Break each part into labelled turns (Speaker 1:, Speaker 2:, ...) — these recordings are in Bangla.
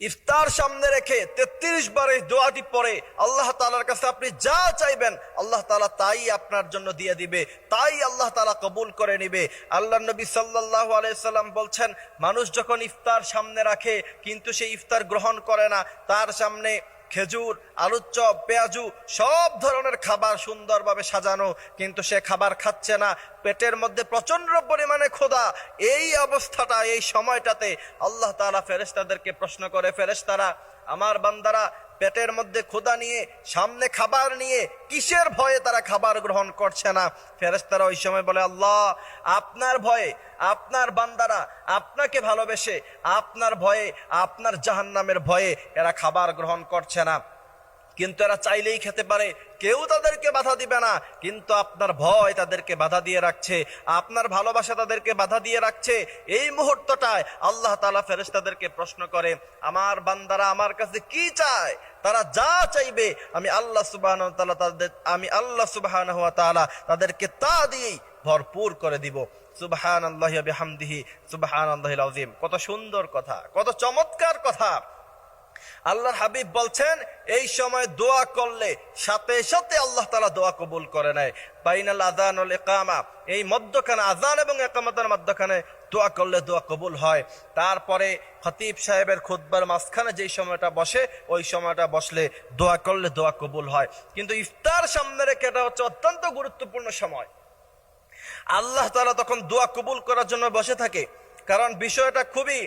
Speaker 1: ইফতার সামনে রেখে তেত্রিশ বার এই দোয়াটি পরে আল্লাহ তালার কাছে আপনি যা চাইবেন, আল্লাহ তালা তাই আপনার জন্য দিয়ে দিবে, তাই আল্লাহ তালা কবুল করে নিবে। আল্লাহ নবী সাল্লাহ আলাইসাল্লাম বলছেন, মানুষ যখন ইফতার সামনে রাখে, কিন্তু সে ইফতার গ্রহণ করে না, তার সামনে খেজুর, আলুর চপ, পেঁয়াজু, সব ধরনের খাবার সুন্দরভাবে সাজানো, কিন্তু সে খাবার খাচ্ছে না। পেটের মধ্যে প্রচণ্ড পরিমাণে খোদা এই অবস্থাটা, এই সময়টাতে আল্লাহ তালা ফেরেস্তাদেরকে প্রশ্ন করে ফেরেস্তারা আমার বান্দারা পেটের মধ্যে ক্ষুধা নিয়ে, সামনে খাবার নিয়ে, কিসের ভয়ে তারা খাবার গ্রহণ করছে না? ফেরেশতারা ওই সময় বলে, আল্লাহ, আপনার ভয়ে, আপনার বান্দারা আপনাকে ভালোবেসে, আপনার ভয়ে, আপনার জাহান্নামের ভয়ে এরা খাবার গ্রহণ করছে না। কিন্তু এরা চাইলেই খেতে পারে, কেউ তাদেরকে বাধা দিবে না। কিন্তু আপনার ভয় তাদেরকে বাধা দিয়ে রাখছে, আপনার ভালোবাসা তাদেরকে বাধা দিয়ে রাখছে। এই মুহূর্তটায় আল্লাহ তালা ফেরেশতাদেরকে প্রশ্ন করে, আমার বান্দারা আমার কাছে কি চায়? তারা যা চাইবে, আমি আল্লাহ সুবাহ তাদের, আমি আল্লাহ সুবাহ তাদেরকে তা দিয়েই ভরপুর করে দিব। সুবাহান আল্লাহ হামদিহি সুবাহান আল্লাহ আজিম কত সুন্দর কথা, কত চমৎকার কথা। আল্লাহর হাবিব বলছেন, এই সময় দোয়া করলে সাথে সাথে আল্লাহ তালা দোয়া কবুল করে নেয়। বাইনাল আজান ও একামা এই মধ্যখানে আজান এবং একামতের মধ্যখানে দোয়া করলে দোয়া কবুল হয়। তারপরে খতিব সাহেবের খুদ্বার মাঝখানে যেই সময়টা বসে, ওই সময়টা বসলে দোয়া করলে দোয়া কবুল হয়। কিন্তু ইফতার সামনে রেখে এটা হচ্ছে অত্যন্ত গুরুত্বপূর্ণ সময়। আল্লাহ তালা তখন দোয়া কবুল করার জন্য বসে থাকে। কারণ বিষয়টা খুবই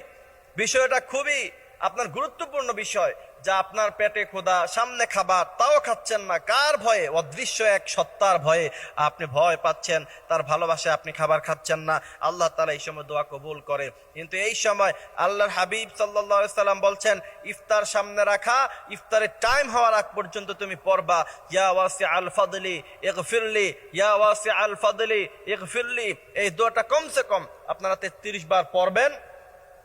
Speaker 1: বিষয়টা খুবই আপনার গুরুত্বপূর্ণ বিষয় যা আপনার পেটে খোদা সামনে খাবার, তাও খাচ্ছেন না। কার ভয়ে? অদৃশ্য এক সত্তার ভয়ে আপনি ভয় পাচ্ছেন। তার ভালোবাসায় আপনি খাবার খাচ্ছেন না। আল্লাহ তালা এই সময় দোয়া কবুল করে। কিন্তু এই সময় আল্লাহর হাবিব সাল্লাহ সাল্লাম বলছেন, ইফতার সামনে রাখা, ইফতারের টাইম হওয়ার আগ পর্যন্ত তুমি পড়বা। ইয়া ওয়াসি আল ফাদলি এক ফিরলি ইয়া ওয়াসি আল ফাদলি এক ফিরলি এই দোয়াটা কমসে কম আপনারা তেত্রিশ বার পড়বেন।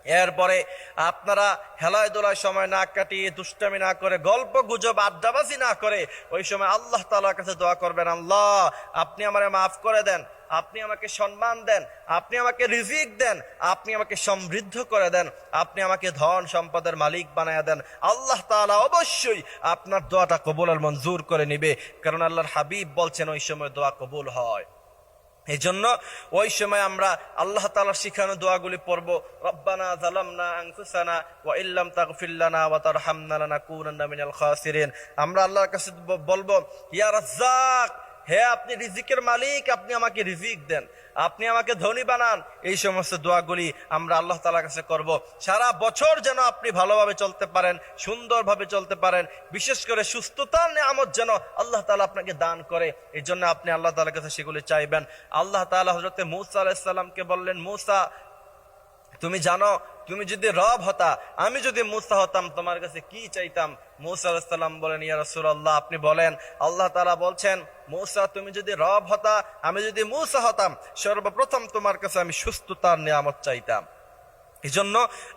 Speaker 1: এরপরে আপনারা হেলায় দোলায় সময় না কাটিয়ে দুষ্টামি না করে, গল্প গুজব, আড্ডাবাজি না করে, ওই সময় আল্লাহ তালার কাছে দোয়া করবেন, আল্লাহ, আপনি আমারে মাফ করে দেন, আপনি আমাকে সম্মান দেন, আপনি আমাকে রিজিক দেন, আপনি আমাকে সমৃদ্ধ করে দেন, আপনি আমাকে ধন সম্পদের মালিক বানায় দেন। আল্লাহ তাআলা অবশ্যই আপনার দোয়াটা কবুল আর মঞ্জুর করে নিবে, কারণ আল্লাহর হাবিব বলছেন, ওই সময় দোয়া কবুল হয়। এই জন্য ওই সময় আমরা আল্লাহ তালার শিখানো দোয়াগুলি পড়ব, রব্বানা জালামনা আনফুসানা ওয়া ইল্লাম তাগফির লানা ওয়া তারহামনা লানাকুনান্না মিনাল খাসিরিন। আমরা আল্লাহর কাছে বলব, ইয়া রাজ্জাক হে, আপনি রিজিকের মালিক, আপনি আমাকে রিজিক দেন, আপনি আমাকে ধনী বানান, এই সমস্ত দোয়াগুলি আমরা আল্লাহ তালার কাছে করব। সারা বছর যেন আপনি ভালোভাবে চলতে পারেন, সুন্দরভাবে চলতে পারেন, বিশেষ করে সুস্থতার নিয়ামত যেন আল্লাহ তালা আপনাকে দান করে, এই জন্য আপনি আল্লাহ তালার কাছে সেগুলি চাইবেন। আল্লাহ তালা হজরতে মুসা আলাইসাল্লামকে বললেন, মুসা, তুমি জানো তুমি যদি রব হতা, আমি যদি মুসা হতাম, তোমার কাছে কি চাইতাম? মুসা বলেন, ইয়া আল্লাহ আপনি বলেন, আল্লাহ তালা বলছেন, মৌসা, তুমি যদি রব হতা, আমি যদি মুসা হতাম, সর্বপ্রথম তোমার কাছে আমি সুস্থতার নিয়ামত চাইতাম। এই জন্য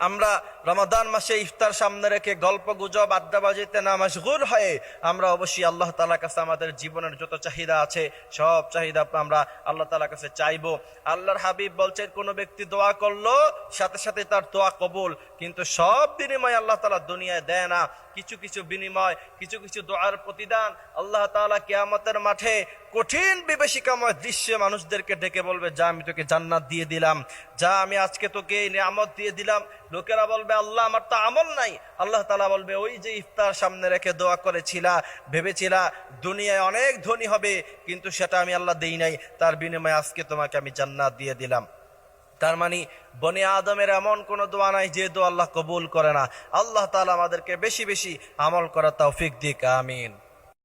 Speaker 1: আমরা রমাদান মাসে ইফতার সামনে রেখে গল্প গুজব, আড্ডাবাজিতে না মশগুল হয়ে আমরা অবশ্যই আল্লাহ তালার কাছে আমাদের জীবনের যত চাহিদা আছে, সব চাহিদা আমরা আল্লাহ তালার কাছে চাইব। আল্লাহর হাবিব বলছেন কোনো ব্যক্তি দোয়া করল, সাথে সাথে তার দোয়া কবুল, কিন্তু সব বিনিময় আল্লাহ তালা দুনিয়ায় দেয় না। কিছু কিছু বিনিময়, কিছু কিছু দোয়ার প্রতিদান আল্লাহ তাআলা কেয়ামতের মাঠে কঠিন বিবেশিকাময় দৃশ্যে মানুষদেরকে ডেকে বলবে, যা আমি তোকে জান্নাত দিয়ে দিলাম, যা আমি আজকে তোকে নিয়ামত দিয়ে দিলাম। লোকেরা বলবে, আল্লাহ, আমার তো আমল নাই। আল্লাহ তালা বলবে, ওই যে ইফতার সামনে রেখে দোয়া করেছিলা, ভেবেছিলা দুনিয়ায় অনেক ধনী হবে, কিন্তু সেটা আমি আল্লাহ দেই নাই। তার বিনিময়ে আজকে তোমাকে আমি জান্নাত দিয়ে দিলাম। তার মানে বনে আদমের এমন কোনো দোয়া নাই যে দোয়া আল্লাহ কবুল করে না। আল্লাহ তালা আমাদেরকে বেশি বেশি আমল করা তৌফিক দিক, আমিন।